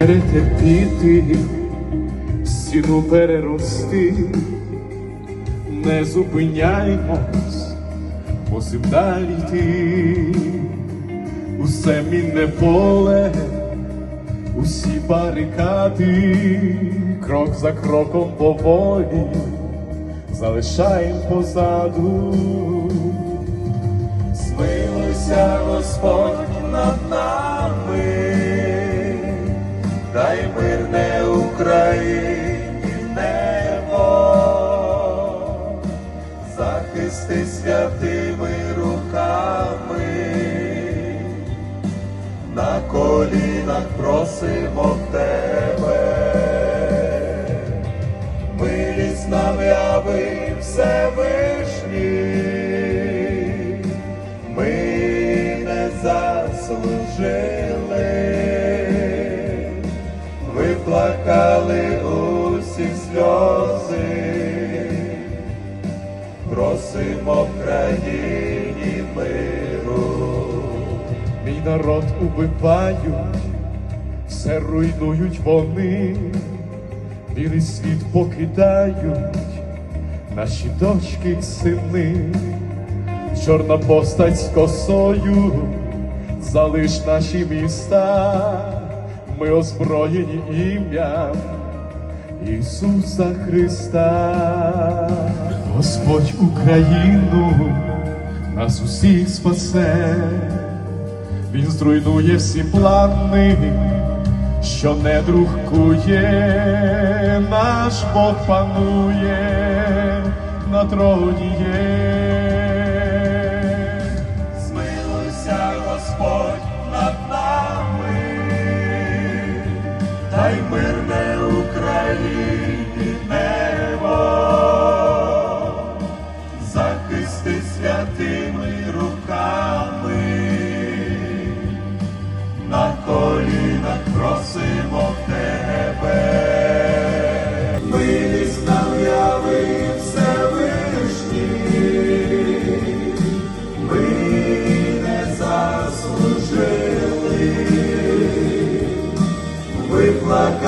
Перетерпіти, стіну перерости, не зупиняймось, мусим далі йти, усе мінне поле, усі барикади, крок за кроком поволі, залишаєм позаду. Змилуйся, Господь, над нами, дай мирне Україні небо, захисти святими руками, на колінах просимо тебе, милість нам яви Всевишній, виплакали усі сльози, просимо в країні миру. Мій народ убивають, все руйнують вони, білий світ покидають, наші дочки й сини, чорна постать з косою, залиш наші міста, ми озброєні ім'ям Ісуса Христа, Господь Україну нас усіх спасе, Він зруйнує всі плани, що не кує, наш Бог панує на троні є. Змилуйся, Господь, над дай мирне Україні небо, захисти святими руками,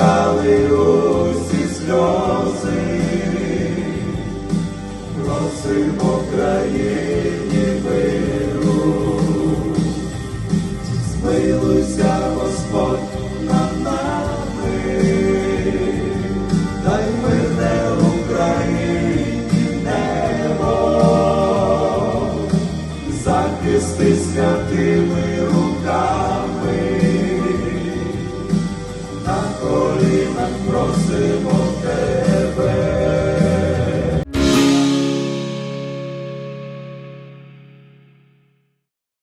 виплакали усі сльози, просимо країні миру. Змилуйся, Господь, над нами, дай мирне Україні небо, захисти святими